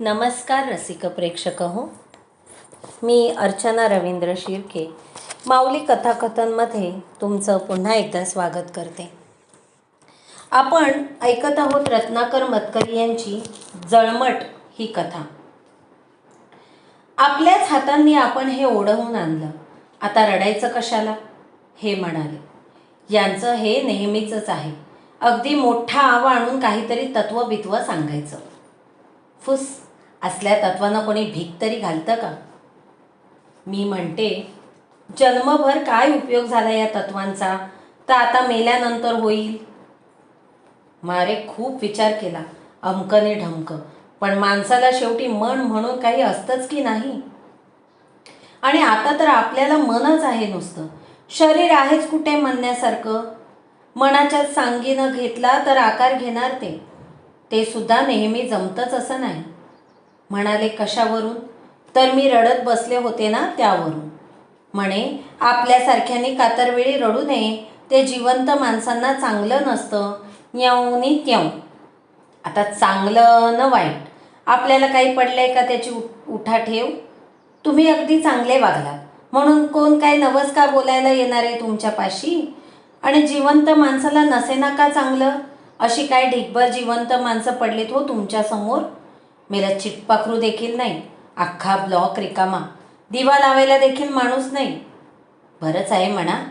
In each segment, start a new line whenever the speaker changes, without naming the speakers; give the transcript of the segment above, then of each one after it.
नमस्कार रसिक प्रेक्षक हो मी अर्चना रवींद्र शिर्के. माऊली कथाकथनमध्ये तुमचं पुन्हा एकदा स्वागत करते. आपण ऐकत आहोत रत्नाकर मतकरी यांची जळमट ही कथा. आपल्याच हातांनी आपण हे ओढवून आणलं. आता रडायचं कशाला? हे म्हणाले. यांचं हे नेहमीचंच आहे. अगदी मोठा आवा आणून काहीतरी तत्वबित्व सांगायचं. फुस. असल्या तत्वानं कोणी भीक तरी घालतं का? मी म्हणते जन्मभर काय उपयोग झाला या तत्वांचा? तर आता मेल्यानंतर होईल. मारे खूप विचार केला अमकने ढमक. पण माणसाला शेवटी मन म्हणून काही असतंच की नाही? आणि आता तर आपल्याला मनच आहे नुसतं. शरीर आहेच कुठे म्हणण्यासारखं? मनाच्या सांगीनं घेतला तर आकार घेणार ते. ते सुद्धा नेहमी जमतच असं नाही. म्हणाले कशावरून? तर मी रडत बसले होते ना त्यावरून. म्हणे आपल्यासारख्यांनी कातरवेळी रडू नये. ते जिवंत माणसांना चांगलं नसतं. न्याऊनी त्याऊ आता चांगलं न वाईट. आपल्याला काही पडलंय का त्याची उठ उठा ठेव तुम्ही अगदी चांगले वागलात. म्हणून कोण काय नवस का बोलायला येणार आहे तुमच्यापाशी आणि जिवंत माणसाला नसेना का चांगलं? अशी काय ढिगभर जिवंत माणसं पडलीत हो तुमच्यासमोर मेला चिटपाखरू देखील नाही अख्खा ब्लॉक रिकामा. दिवा लावायला देखील माणूस नाही. बरंच आहे म्हणा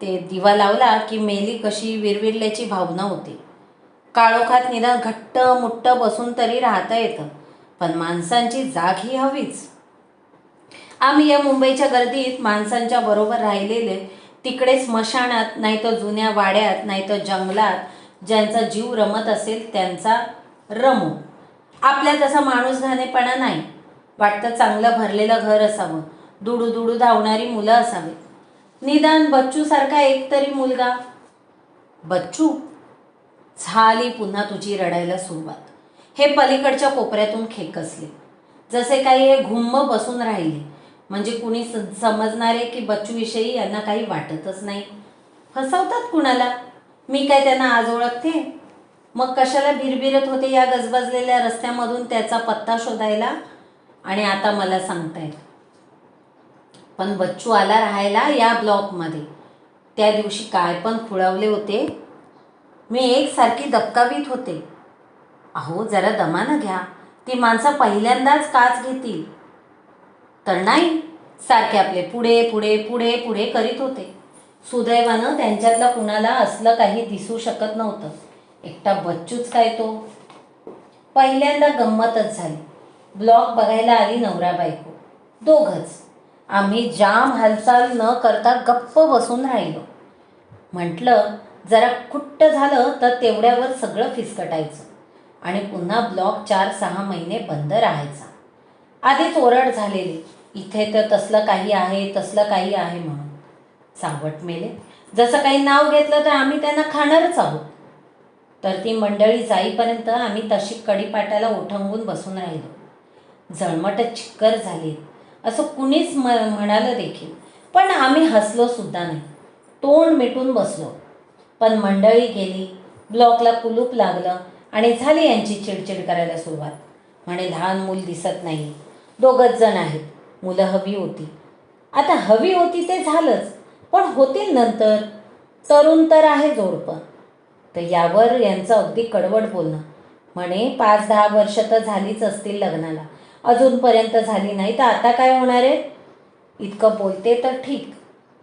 ते दिवा लावला की मेली कशी विरविरल्याची भावना होती. काळोखात निदान घट्ट मुट्ट बसून तरी राहता येतं पण माणसांची जाग ही हवीच. आम्ही या मुंबईच्या गर्दीत माणसांच्या बरोबर राहिलेले तिकडे स्मशानात नाही तर जुन्या वाड्यात नाही तर जंगलात ज्यांचा जीव रमत असेल त्यांचा रमू. आपल्या तसा माणूस घाणेपणा नाही. वाटतं चांगलं भरलेलं घर असावं. दुडू दुडू धावणारी मुलं असावीत निदान बच्चूसारखा एक तरी मुलगा. बच्चू झाली पुन्हा तुझी रडायला सुरुवात. हे पलीकडच्या कोपऱ्यातून खेकसले. जसे काही हे घुम्म बसून राहिले. म्हणजे कुणी स समजणारे की बच्चूविषयी यांना काही वाटतच नाही. फसवतात कुणाला? मी काय त्यांना आज ओळखते? मग कशाला भिरभिरत होते या गजबजलेल्या रस्त्यामधून त्याचा पत्ता शोधायला? आणि आता मला सांगतायत. पण बच्चू आला राहायला या ब्लॉकमध्ये. त्या दिवशी काय पण खुळवले होते. मी एकसारखी दबकावीत होते. अहो जरा दमानं घ्या. ती माणसं पहिल्यांदाच काच घेतील. तर नाही सारखे आपले पुढे पुढे पुढे पुढे करीत होते. सुदैवानं त्यांच्यातलं कुणाला असलं काही दिसू शकत नव्हतं. एकटा बच्चूच काय तो? पहिल्यांदा गंमतच झाली. ब्लॉग बघायला आली नवरा बायको. दोघंच. आम्ही जाम हालचाल न करता गप्प बसून राहिलो. म्हटलं जरा खुट्ट झालं तर तेवढ्यावर सगळं फिसकटायचं आणि पुन्हा ब्लॉक चार सहा महिने बंद राहायचा. आधीच ओरड झालेली. इथे तर तसलं काही आहे तसलं काही आहे म्हणून. सावट मेले. जसं काही नाव घेतलं तर आम्ही त्यांना खाणारच आहोत. तर ती मंडळी जाईपर्यंत आम्ही तशी कडीपाटाला ओठंगून बसून राहिलो. जळमट चिक्कर झाली. असं कुणीच म म्हणालं देखील. पण आम्ही हसलो सुद्धा नाही. तोंड मिटून बसलो. पण मंडळी गेली. ब्लॉकला कुलूप लागलं आणि झाली यांची चिडचिड करायला सुरुवात. म्हणे लहान मूल दिसत नाही. दोघंच जण आहेत. मुलं हवी होती. आता हवी होती ते झालंच. पण होतील नंतर. तरुण तर आहे जोडपं. तर यावर यांचं अगदी कडवड बोलणं. म्हणे पाच दहा वर्ष तर झालीच असतील लग्नाला. अजूनपर्यंत झाली नाही तर आता काय होणार आहे? इतकं बोलते तर ठीक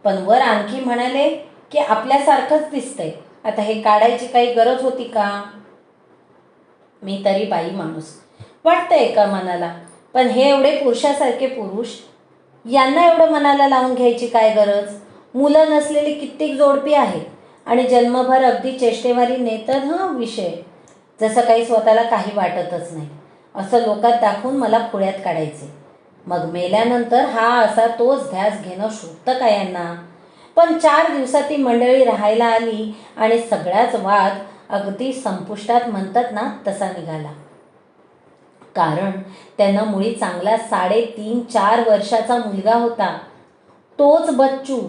पण वर आणखी म्हणाले की आपल्यासारखंच दिसतंय. आता हे काढायची काही गरज होती का? मी तरी बाई माणूस. वाटतंय का मनाला? पण हे एवढे पुरुषासारखे पुरुष यांना एवढं मनाला लावून घ्यायची काय गरज? मुलं नसलेली कित्येक जोडपी आहेत. आणि जन्मभर अगदी चेष्टेवारी नेतात हां विषय. जसं काही स्वतःला काही वाटतच नाही. असं लोकात दाखवून मला खुळ्यात काढायचे. मग मेल्यानंतर हा असा तोच ध्यास घेणं शोधतं का यांना? पण चार दिवसात ती मंडळी राहायला आली आणि सगळ्याच वाद अगदी संपुष्टात म्हणतात ना तसा निघाला. कारण त्यांना मुळी चांगला साडेतीन चार वर्षाचा मुलगा होता. तोच बच्चू.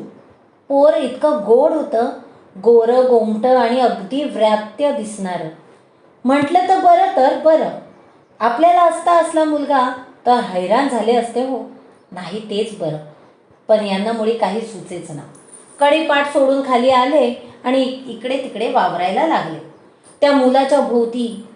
पोर इतकं गोड होतं गोरं गोमटं आणि अगदी व्याप्य दिसणारं. म्हटलं तर बरं तर बरं. आपल्याला असता असला मुलगा तर हैराण झाले असते हो. नाही तेच बरं. पण यांना मुळी काही सुचेच ना. कडेपाठ सोडून खाली आले आणि इकडे तिकडे वावरायला लागले. त्या मुलाच्या भोवती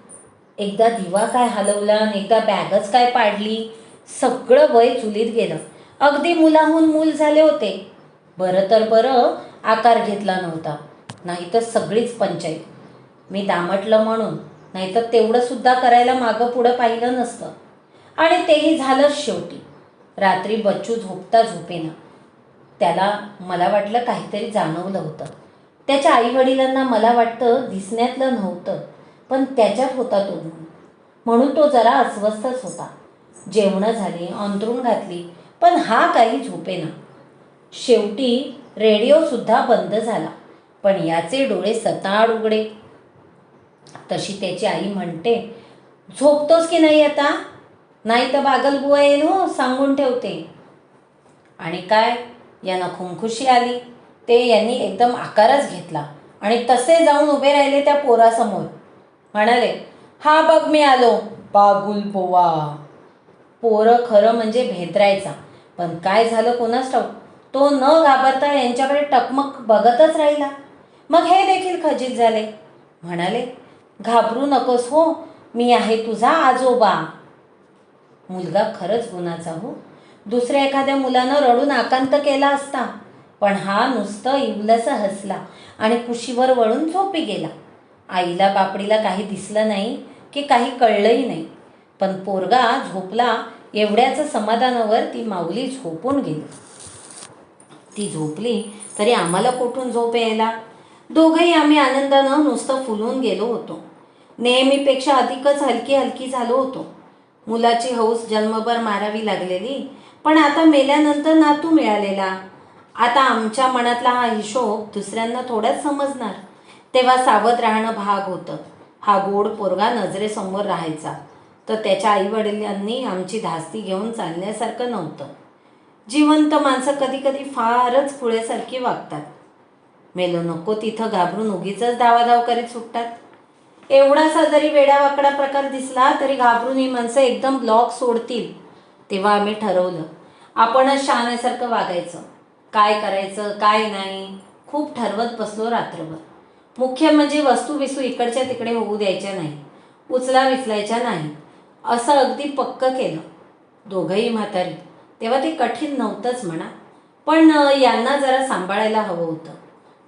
एकदा दिवा काय हलवला आणि एकदा बॅगच काय पाडली सगळं वय चुलीत गेलं. अगदी मुलाहून मूल झाले होते. बरं तर बरं आकार घेतला नव्हता. नाही तर सगळीच पंचायत. मी दामटलं म्हणून नाहीतर तर तेवढंसुद्धा करायला मागं पुढं पाहिलं नसतं. आणि तेही झालंच शेवटी. रात्री बच्चू झोपता झोपेना. त्याला मला वाटलं काहीतरी जाणवलं होतं. त्याच्या आईवडिलांना मला वाटतं दिसण्यातलं नव्हतं पण त्याच्यात होता तो म्हणून तो जरा अस्वस्थच होता. जेवणं झाली अंतरून घातली पण हा काही झोपेना. शेवटी रेडिओसुद्धा बंद झाला. पण याचे डोळे सताड उघडे. तशी त्याची आई म्हणते झोपतोस की नाही आता? नाही तर बागलबुवा येईल हो सांगून ठेवते. आणि काय? यांना खुमखुशी आली. ते यांनी एकदम आकारच घेतला आणि तसे जाऊन उभे राहिले त्या पोरासमोर. म्हणाले हा बघ मी आलो. बागुल पोवा पोरं खरं म्हणजे भेदरायचा. पण काय झालं कोणास ठाऊक? तो न घाबरता यांच्याकडे टकमक बघतच राहिला. मग हे देखील खजित झाले. म्हणाले घाबरू नकोस हो मी आहे तुझा आजोबा. मुलगा खरंच गुणाचा हो. दुसऱ्या एखाद्या मुलानं रडून आकांत केला असता पण हा नुसतं इवलसं हसला आणि कुशीवर वळून झोपी गेला. आईला बापडीला काही दिसलं नाही की काही कळलंही नाही. पण पोरगा झोपला एवढ्याच समाधानावर ती माऊली झोपून गेली. ती झोपली तरी आम्हाला कुठून झोप यायला? दोघंही आम्ही आनंदानं नुसतं फुलून गेलो होतो. नेहमीपेक्षा अधिकच हलकी हलकी झालो होतो. मुलाची हौस जन्मभर मारावी लागलेली पण आता मेल्यानंतर नातू मिळालेला. आता आमच्या मनातला हा हिशोब दुसऱ्यांना थोडाच समजणार. तेव्हा सावध राहणं भाग होतं. हा गोड पोरगा नजरेसमोर राहायचा. तर त्याच्या आईवडिलांनी आमची धास्ती घेऊन चालण्यासारखं नव्हतं. जिवंत माणसं कधी कधी फारच पुळेसारखी वागतात. मेलो नको तिथं घाबरून उगीच धावाधाव करीत सुटतात. एवढासा जरी वेडावाकडा प्रकार दिसला तरी घाबरून ही माणसं एकदम ब्लॉक सोडतील तेव्हा आम्ही ठरवलं. आपणच शहाण्यासारखं वागायचं. काय करायचं काय नाही खूप ठरवत बसलो रात्रभर. मुख्य म्हणजे वस्तू विसू इकडच्या तिकडे होऊ द्यायच्या नाही उचला विचलायच्या नाही असं अगदी पक्क केलं. दोघंही म्हातारी. तेव्हा ते कठीण नव्हतंच म्हणा. पण यांना जरा सांभाळायला हवं होतं.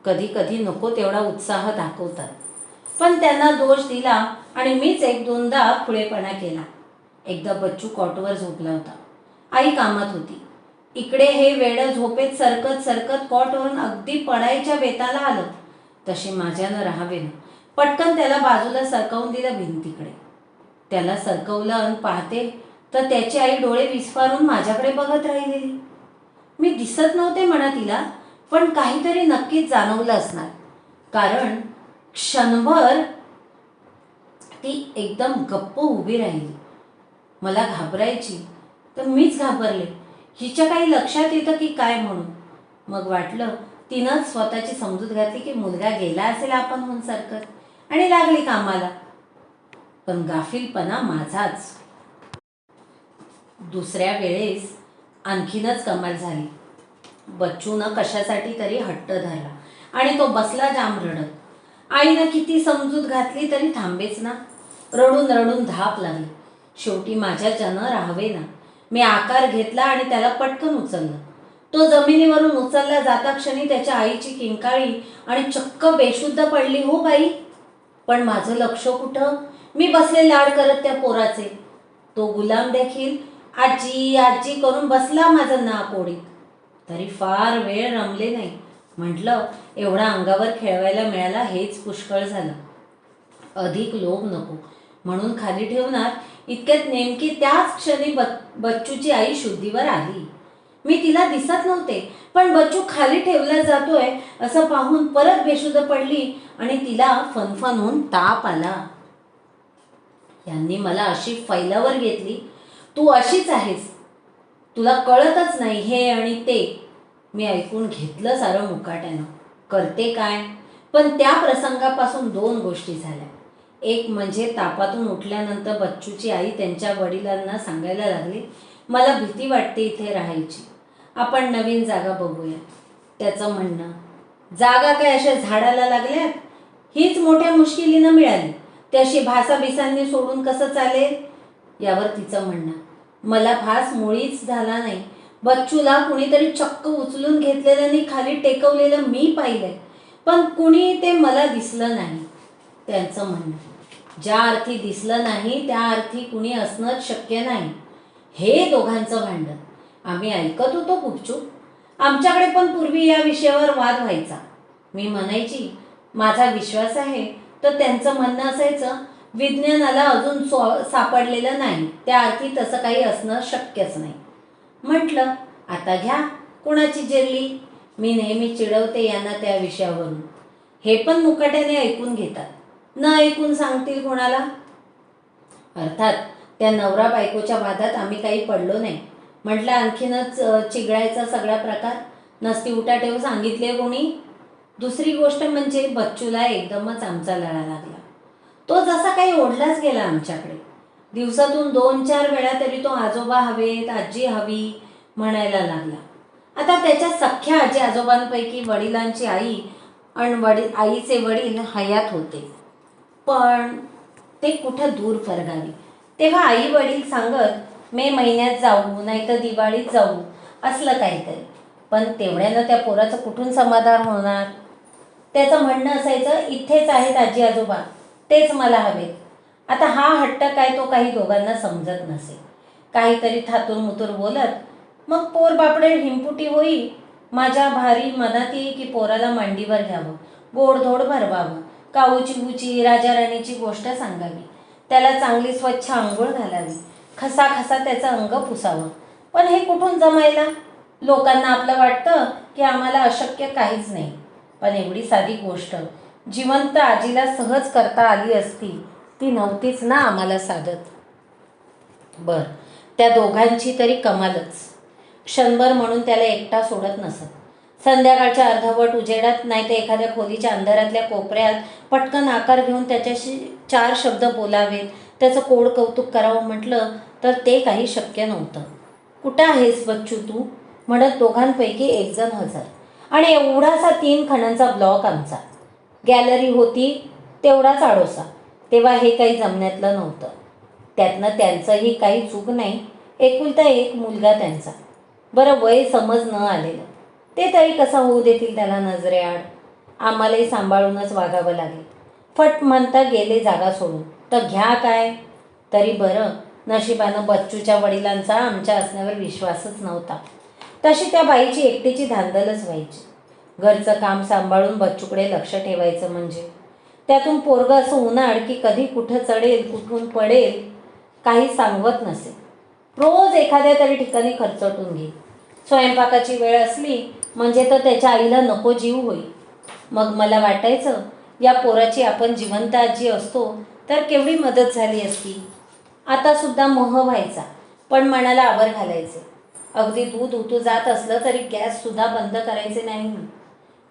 कधी कधी नको तेवढा उत्साह दाखवतात. पण त्यांना दोष दिला आणि मीच एक दोनदा खुळेपणा केला. एकदा बच्चू कॉटवर झोपला होता. आई कामात होती. इकडे हे वेळ झोपेत सरकत सरकत कॉटवरून अगदी पडायच्या बेताला आलं. तसे माझ्यानं राहावे ना. पटकन त्याला बाजूला सरकवून दिलं भिंतीकडे. त्याला सरकवलं आणि पाहते तर त्याची आई डोळे विस्फारून माझ्याकडे बघत राहिलेली. मी दिसत नव्हते म्हणा तिला पण काहीतरी नक्कीच जाणवलं असणार. कारण क्षणभर ती एकदम गप्प उभी राहिली. मला घाबरायची तर मीच घाबरले. हिच्या काही लक्षात येतं की काय म्हणून. मग वाटलं तिनंच स्वतःची समजूत घातली की मुलगा गेला असेल आपण होऊन सरकत आणि लागली कामाला. पण गाफीलपणा माझाच. दुसऱ्या वेळेस आणखीनच कमाल झाली. बच्चूनं कशासाठी तरी हट्ट धरला आणि तो बसला जाम रडत. आईनं किती समजूत घातली तरी थांबेच ना. रडून रडून धाप लागली. शेवटी माझ्याच्यानं राहावे ना मी आकार घेतला आणि त्याला पटकन उचललं. तो जमिनीवरून उचलला जाता क्षणी त्याच्या आईची किंकाळी आणि चक्क बेशुद्ध पडली हो बाई पण माझं लक्ष कुठं? मी बसले लाड करत त्या पोराचे. तो गुलाम देखील आजी आजी करून बसला माझं नाक ओढीत तरी फार वेळ रमले नाही. म्हटलं एवढा अंगावर खेळवायला मिळाला हेच पुष्कळ झालं. अधिक लोभ नको. म्हणून खाली ठेवणार इतक्यात नेमकी त्याच क्षणी ब बच्चूची आई शुद्धीवर आली. मी तिला दिसत नव्हते पण बच्चू खाली ठेवला जातोय असं पाहून परत बेशुद्ध पडली आणि तिला फनफनून ताप आला. यांनी मला अशी फैलावर घेतली तू अशीच आहेस. तुला कळतच नाही हे आणि ते. मी ऐकून घेतलं सारं मुकाट्यानं. करते काय? पण त्या प्रसंगापासून दोन गोष्टी झाल्या. एक म्हणजे तापातून उठल्यानंतर बच्चूची आई त्यांच्या वडिलांना सांगायला लागली मला भीती वाटते इथे राहायची. आपण नवीन जागा बघूया. त्याचं म्हणणं जागा काय अशा झाडाला लागल्यात? हीच मोठ्या मुश्किलीनं मिळाली. त्याशी भासाभिसांनी सोडून कसं चालेल? यावर तिचं म्हणणं मला भास मुळीच झाला नाही. बच्चूला कुणीतरी चक्क उचलून घेतलेलं आणि खाली टेकवलेलं मी पाहिलंय. पण कुणी ते मला दिसलं नाही त्यांचं म्हणणं. ज्या अर्थी दिसलं नाही त्या अर्थी कुणी असणंच शक्य नाही. हे दोघांचं भांडण. आम्ही ऐकत होतो गुपचूप आमच्याकडे पण पूर्वी या विषयावर वाद व्हायचा. मी म्हणायची माझा विश्वास आहे तर त्यांचं म्हणणं असायचं विज्ञानाला अजून सो सापडलेलं नाही. त्या अर्थी तसं काही असणं शक्यच नाही. म्हटलं आता घ्या कुणाची जिरली? मी नेहमी चिडवते यांना त्या विषयावरून. हे पण मुकाट्याने ऐकून घेतात. न ऐकून सांगतील कोणाला? अर्थात त्या नवरा बायकोच्या वादात आम्ही काही पडलो नाही. म्हटलं आणखीनच चिघळायचा सगळा प्रकार? नसती उठाठेव सांगितले कोणी? दुसरी गोष्ट म्हणजे बच्चूला एकदमच आमचा लळा लागला. तो जसा काही ओढलाच गेला आमच्याकडे. दिवसातून दोन चार वेळा तरी तो आजोबा हवेत आजी हवी म्हणायला लागला. आता त्याच्या सख्ख्या आजी आजोबांपैकी वडिलांची आई आणि वडील आईचे वडील हयात होते. पण ते कुठं दूर परगावी? तेव्हा आई वडील सांगत मे महिन्यात जाऊ नाही तर दिवाळीत जाऊ असलं काहीतरी. पण तेवढ्यानं त्या पोराचं कुठून समाधान होणार? त्याचं म्हणणं असायचं इथेच आहेत आजी आजोबा. तेच मला हवेत. आता हा हट्ट काय तो काही दोघांना समजत नसे. काहीतरी थातूर मुतूर बोलत मग पोर बापडे हिमपुटी होई माझ्या भारी मनात येई की पोराला मांडीवर घ्यावं गोडधोड भरवावं काऊची बुची राजा राणीची गोष्ट सांगावी. त्याला चांगली स्वच्छ आंघोळ घालावी. खसा खसा त्याचं अंग पुसावं. पण हे कुठून जमायला? लोकांना आपलं वाटतं की आम्हाला अशक्य काहीच नाही. पण एवढी साधी गोष्ट जिवंत आजीला सहज करता आली असती ती नव्हतीच ना आम्हाला साधत. बर त्या दोघांची तरी कमालच. क्षणभर म्हणून त्याला एकटा सोडत नसत. संध्याकाळच्या अर्धवट उजेडात नाही तर एखाद्या खोलीच्या अंधारातल्या कोपऱ्यात पटकन आकार घेऊन त्याच्याशी चार शब्द बोलावेत. त्याचं कोड कौतुक करावं म्हटलं तर ते काही शक्य नव्हतं. कुठं आहेस बच्चू तू? म्हणत दोघांपैकी एकजण हजर. आणि एवढासा तीन खणांचा ब्लॉक आमचा. गॅलरी होती तेवढाच आडोसा. तेव्हा हे काही जमण्यातलं नव्हतं. त्यातनं त्यांचंही काही चूक नाही. एकुलता एक मुलगा त्यांचा. बरं वय समज न आलेलं. ते तरी कसा होऊ देतील त्याला नजरेआड? आम्हालाही सांभाळूनच वागावं लागेल. फट म्हणता गेले जागा सोडून. तर घ्या काय? तरी बरं नशिबानं बच्चूच्या वडिलांचा आमच्या असण्यावर विश्वासच नव्हता. तशी त्या बाईची एकटीची धांदलच व्हायची. घरचं काम सांभाळून बच्चूकडे लक्ष ठेवायचं म्हणजे. त्यातून पोरगं असं उन्हाळ की कधी कुठं चढेल कुठून पडेल काही सांगवत नसे. रोज एखाद्या तरी ठिकाणी खर्चटून घे. स्वयंपाकाची वेळ असली म्हणजे तर त्याच्या आईला नको जीव होईल. मग मला वाटायचं या पोराची आपण जिवंत आजी असतो तर केवढी मदत झाली असती. आतासुद्धा मह मोह व्हायचा पण मनाला आवर घालायचे. अगदी दूध उतू जात असलं तरी गॅससुद्धा बंद करायचे नाही.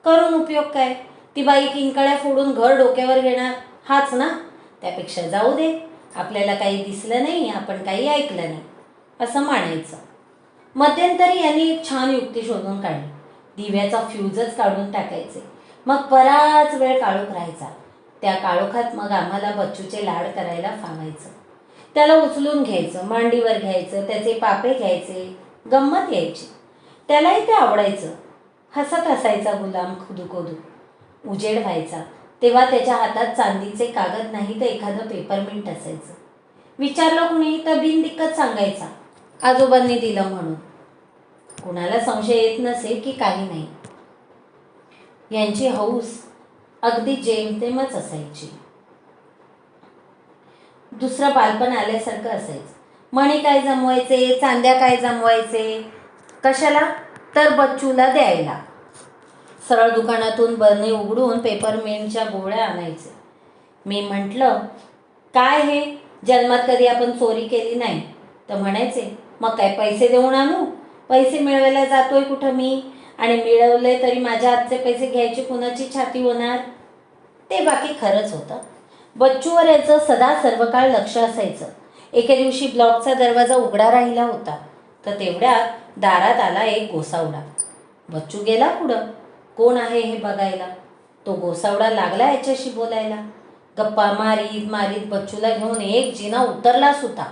करून उपयोग काय? ती बाई किंकाळ्या फोडून घर डोक्यावर घेणार. हाच ना? त्यापेक्षा जाऊ दे. आपल्याला काही दिसलं नाही आपण काही ऐकलं नाही. असं मानायचं. मध्यंतरी यांनी एक छान युक्ती शोधून काढली. दिव्याचा फ्यूजच काढून टाकायचे. मग बराच वेळ काळोख राहायचा. त्या काळोखात मग आम्हाला बच्चूचे लाड करायला फावायचं त्याला उचलून घ्यायचं मांडीवर घ्यायचं त्याचे पापे घ्यायचे गंमत यायची. त्यालाही ते आवडायचं. हसत हसायचा गुलाम खुदूकोदू. उजेड व्हायचा. तेव्हा त्याच्या हातात चांदीचे कागद नाही तर एखादं पेपरमिंट असायचं. विचारलं कुणी तर बिनदिक्कत सांगायचा. आजोबांनी दिलं म्हणून. कुणाला संशय येत नसेल की काही नाही. यांची हौस अगदी जेमतेमच असायची. दुसरं बालपण आल्यासारखं असायचं. मणी काय जमवायचे? चांद्या काय जमवायचे? कशाला? तर बच्चूला द्यायला. सरळ दुकानातून बरणी उघडून पेपरमिंटच्या गोळ्या आणायचे. मी म्हटलं काय हे? जन्मात कधी आपण चोरी केली नाही? तर म्हणायचे मग काय पैसे देऊन आणू? पैसे मिळवायला जातोय कुठं मी? आणि मिळवले तरी माझ्या हातचे पैसे घ्यायची कुणाची छाती होणार? ते बाकी खरंच होतं. बच्चूवर याचं सदा सर्व काळ लक्ष असायचं. एके दिवशी ब्लॉकचा दरवाजा उघडा राहिला होता. तर तेवढ्यात दारात आला एक गोसावडा बच्चू गेला पुढं. कोण आहे हे बघायला? तो गोसावडा लागला याच्याशी बोलायला. गप्पा मारीत मारीत बच्चूला घेऊन एक जिना उतरलाच होता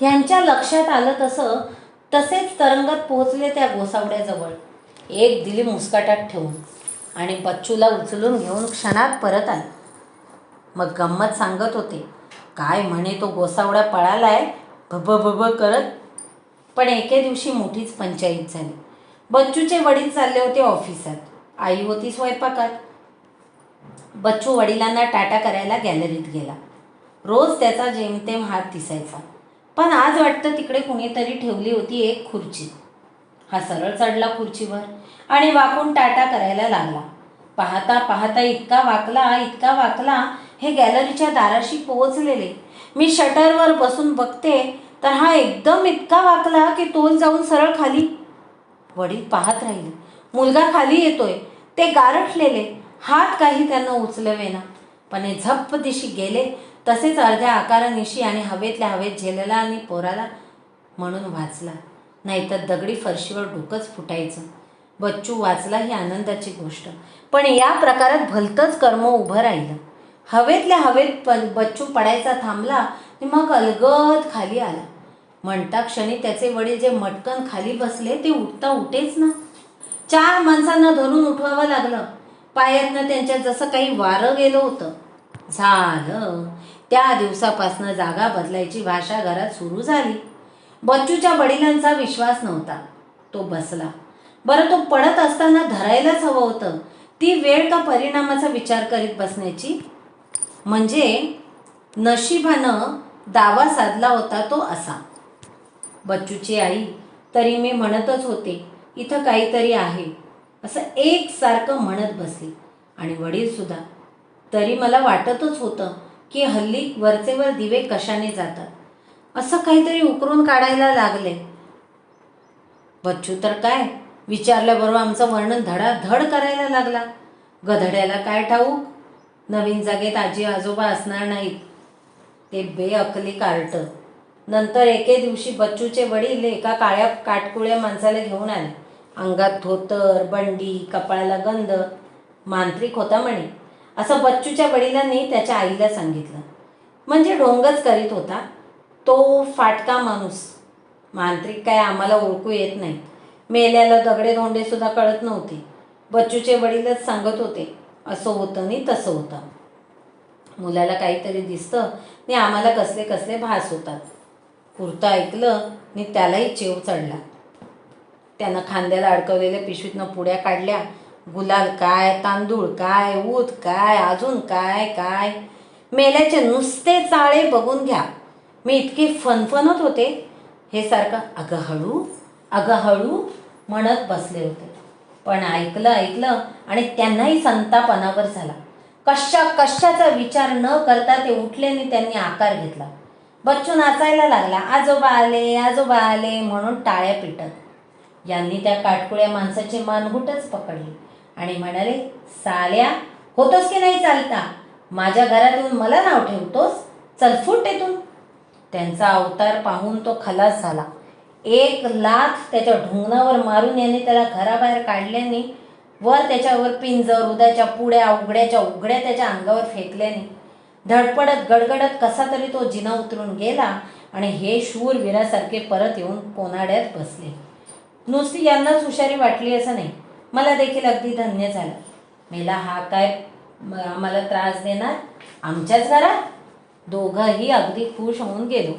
ह्यांच्या लक्षात आलं तसं तसेच तरंगत पोहोचले त्या गोसावड्याजवळ. एक दिली मुस्काटात ठेवून आणि बच्चूला उचलून घेऊन क्षणात परत आले. मग गंमत सांगत होते काय म्हणे तो गोसावडा पळालाय भब भब करत. पण एके दिवशी मोठीच पंचायत झाली. बच्चूचे वडील चालले होते ऑफिसात. आई होती स्वयंपाकात. बच्चू वडिलांना टाटा करायला गॅलरीत गेला. रोज त्याचा जेमतेम हात दिसायचा. पण आज वाटतं तिकडे कुणीतरी ठेवली होती एक खुर्ची. हा सरळ चढला खुर्चीवर आणि वाकून टाटा करायला लागला. पाहता पाहता इतका वाकला इतका वाकला हे गॅलरीच्या दाराशी पोहोचलेले. मी शटरवर बसून बघते तर हा एकदम इतका वाकला की तोल जाऊन सरळ खाली वडील पाहत राहिले. मुलगा खाली येतोय. ते गारठलेले. हात काही त्यांना उचलवेना. पण हे झप्प दिशी गेले. तसेच अर्ध्या आकारानिशी आणि हवेतल्या हवेत झेलला आणि पोराला म्हणून वाचला. नाहीतर दगडी फरशीवर डोकंच फुटायचं. बच्चू वाचला ही आनंदाची गोष्ट. पण या प्रकारात भलतंच कर्म उभं राहिलं. हवेतल्या हवेत पण बच्चू पडायचा थांबला आणि मग अलगद खाली आला. म्हणता क्षणी त्याचे वडील जे मटकन खाली बसले ते उठता उठेच ना. चार माणसांना धरून उठवावं लागलं. पायातनं त्यांच्या जसं काही वारं गेलं होतं. झालं. त्या दिवसापासनं जागा बदलायची भाषा घरात सुरू झाली. बच्चूच्या वडिलांचा विश्वास नव्हता. तो बसला. बरं तो पडत असताना धरायलाच हवं होतं. ती वेळ का परिणामाचा विचार करीत बसण्याची? म्हणजे नशिबानं दावा साधला होता तो असा. बच्चूची आई तरी मी म्हणतच होते इथं काहीतरी आहे. असं एकसारखं म्हणत बसली. आणि वडीलसुद्धा तरी मला वाटतच होतं की हल्ली वरचेवर दिवे कशाने जातात? असं काहीतरी उकरून काढायला लागले. बच्चू तर काय? विचारल्याबरोबर आमचं वर्णन धडाधड करायला लागला. गधड्याला काय ठाऊक? नवीन जागेत आजी आजोबा असणार नाहीत. ते बेअकली कार्ट. नंतर एके दिवशी बच्चूचे वडील एका काळ्या काटकुळ्या माणसाला घेऊन आले. अंगात धोतर बंडी कपाळाला गंध मांत्रिक होता म्हणे. असं बच्चूच्या वडिलांनी त्याच्या आईला सांगितलं. म्हणजे ढोंगच करीत होता. तो फाटका माणूस. मांत्रिक काय आम्हाला ओळखू येत नाही. मेल्याला दगडे धोंडेसुद्धा कळत नव्हते. बच्चूचे वडीलच सांगत होते असं होतं नाही तसं होतं. मुलाला काहीतरी दिसतं आणि आम्हाला कसले कसले भास होतात. कुर्तं ऐकलं आणि त्यालाही चेव चढला. त्यानं खांद्याला अडकवलेल्या पिशवीतनं पुड्या काढल्या. गुलाल काय तांदूळ काय ऊत काय अजून काय काय? मेल्याचे नुसते चाळे बघून घ्या. मी इतकी फनफनत होते. हे सारखं अगं हळू अगं हळू म्हणत बसले होते. पण ऐकलं ऐकलं आणि त्यांनाही संताप अनावर झाला. कशा कशाचा विचार न करता ते उठले आणि त्यांनी आकार घेतला. बच्चू नाचायला लागला. आजोबा आले आजोबा आले म्हणून टाळ्या पिटत. यांनी त्या काटकुळ्या माणसाची मानगुटच पकडली आणि म्हणाले साल्या होतोस की नाही चालता? माझ्या घरात येऊन मला नाव ठेवतोस? चल फुट येतून त्यांचा अवतार पाहून तो खलास झाला. एक लाथ त्याच्या ढुंगणावर मारून याने त्याला घराबाहेर काढल्याने वर त्याच्यावर पिंजर उद्याच्या पुड्या उघड्याच्या उघड्या त्याच्या अंगावर फेकल्याने धडपडत गडगडत कसा तरी तो जिना उतरून गेला आणि हे शूर वीरासारखे परत येऊन कोनाड्यात बसले. नुसती यांनाच हुशारी वाटली असं नाही. मला देखील अगदी धन्य झालं. मेला हा काय आम्हाला त्रास देणार? आमच्याच घरात? दोघंही अगदी खुश होऊन गेलो.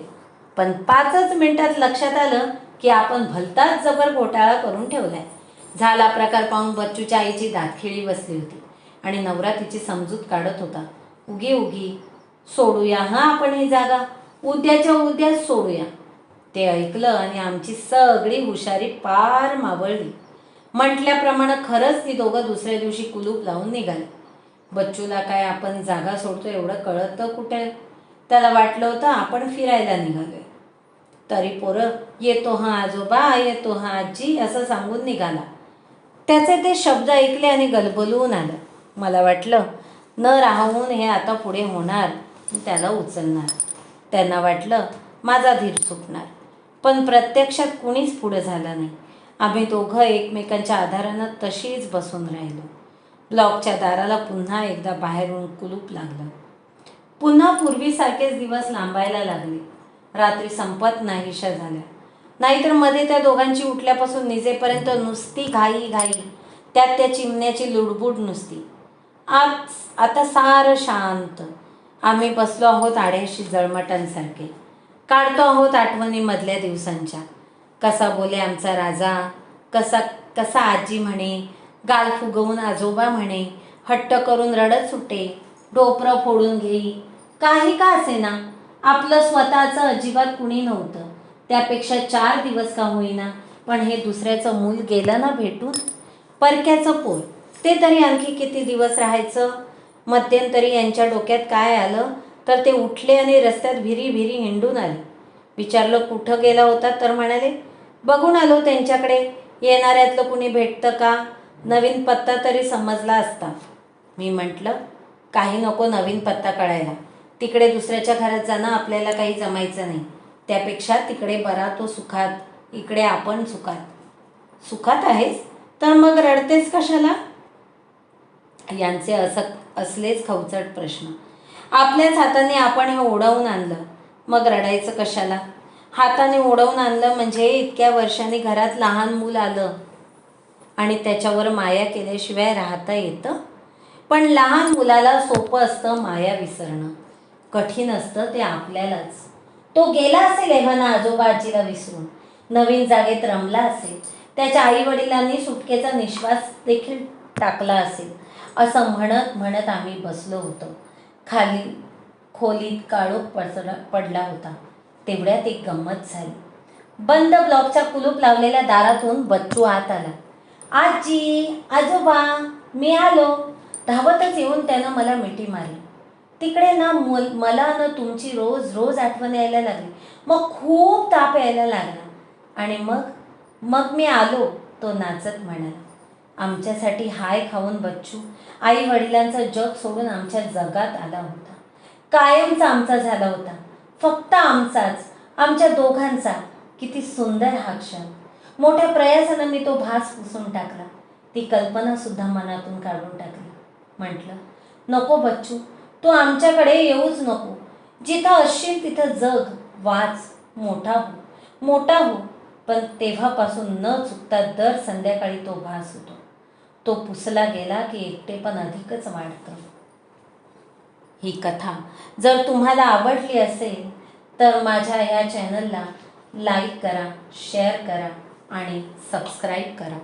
पण पाचच मिनिटात लक्षात आलं की आपण भलताच जबर घोटाळा करून ठेवलाय. झाला प्रकार पाहून बच्चूच्या आईची दातखिळी बसली होती आणि नवरा तिची समजूत काढत होता. उगी उगी सोडूया हां आपण ही जागा. उद्याच्या उद्याच सोडूया. ते ऐकलं आणि आमची सगळी हुशारी पार मावळली. म्हटल्याप्रमाणे खरंच ती दोघं दुसऱ्या दिवशी कुलूप लावून निघाली. बच्चूला काय आपण जागा सोडतो एवढं कळत तर कुठे? त्याला वाटलं होतं आपण फिरायला निघालोय. तरी पोरं येतो हा आजोबा येतो हा आजी असं सांगून निघाला. त्याचे ते शब्द ऐकले आणि गलबलून आलं. मला वाटलं न राहून हे आता पुढे होणार त्याला उचलणार. त्यांना वाटलं माझा धीर सुटणार. पण प्रत्यक्षात कुणीच पुढं झालं नाही. आम्ही दोघं एकमेकांच्या आधारानं तशीच बसून राहिलो. ब्लॉकच्या दाराला पुन्हा एकदा बाहेरून कुलूप लागलं. पुन्हा पूर्वीसारखेच दिवस लांबायला लागले. रात्री संपत नाहीशा झाल्या. नाहीतरमध्ये त्या दोघांची उठल्यापासून निजेपर्यंत नुसती घाई घाई त्यात त्या चिमण्याची लुडबुड नुसती. आज आता सारं शांत. आम्ही बसलो आहोत आड्याशी जळमटांसारखे. काढतो आहोत आठवणी मधल्या दिवसांच्या. कसा बोले आमचा राजा कसा कसा आजी म्हणे गाल फुगवून आजोबा म्हणे हट्ट करून रडत सुटे डोपरं फोडून घेई. काही का असेना आपलं स्वतःचं अजिबात कुणी नव्हतं. त्यापेक्षा चार दिवस का होईना पण हे दुसऱ्याचं मूल गेलं ना भेटून? परक्याचं पोर ते तरी आणखी किती दिवस राहायचं? मध्यंतरी यांच्या डोक्यात काय आलं? तर ते उठले आणि रस्त्यात भिरी भिरी हिंडून आले. विचारलं कुठं गेला होता? तर म्हणाले बघून आलो त्यांच्याकडे. येणाऱ्यातलं कुणी भेटतं का? नवीन पत्ता तरी समजला असता. मी म्हटलं काही नको नवीन पत्ता कळायला. तिकडे दुसऱ्याच्या घरात जाणं आपल्याला काही जमायचं नाही. त्यापेक्षा तिकडे बरा तो सुखात. इकडे आपण सुखात. सुखात आहेस? तर मग रडतेस कशाला? यांचे असं असलेच खवचट प्रश्न. आपल्याच हाताने आपण हे ओढवून आणलं. मग रडायचं कशाला? हाताने ओढवून आणलं म्हणजे इतक्या वर्षांनी घरात लहान मूल आलं. आणि त्याच्यावर माया केल्याशिवाय राहता येतं? पण लहान मुलाला सोपं असतं माया विसरणं. कठीण असतं ते आपल्यालाच. तो गेला असेल एव्हाना आजोबा आजीला विसरून. नवीन जागेत रमला असेल. त्याच्या आई वडिलांनी सुटकेचा निश्वास देखील टाकला असेल. असं म्हणत म्हणत आम्ही बसलो होतो. खाली खोलीत काळोख पसरा पडला होता. तेवढ्यात एक गंमत झाली. बंद ब्लॉकच्या कुलूप लावलेल्या दारातून बच्चू आत आला. आजी आजोबा मी आलो. धावतच येऊन त्यानं मला मिठी मारली. तिकडे ना मुल मला ना तुमची रोज रोज आठवण यायला लागली. मग खूप ताप यायला लागला. आणि मग मग मी आलो तो नाचत म्हणाला. आमच्यासाठी हाय खाऊन बच्चू. आई वडिलांचं जग सोडून आमच्या जगात आला होता. कायमचा आमचा झाला होता. फक्त आमचाच. आमच्या दोघांचा. किती सुंदर हा क्षण. मोठ्या प्रयासानं मी तो भास पुसून टाकला. ती कल्पना सुद्धा मनातून काढून टाकली. म्हटलं नको बच्चू. तू आमच्याकडे येऊच नको. जिथं असशील तिथं जग वाच. मोठा हो. मोठा हो. पण तेव्हापासून न चुकता दर संध्याकाळी तो भास होतो. तो पुसला गेला की एकटेपण अधिकच वाढतं. ही कथा जर तुम्हाला आवडली असेल तर माझ्या या चॅनलला लाईक करा शेअर करा आणि सबस्क्राईब करा.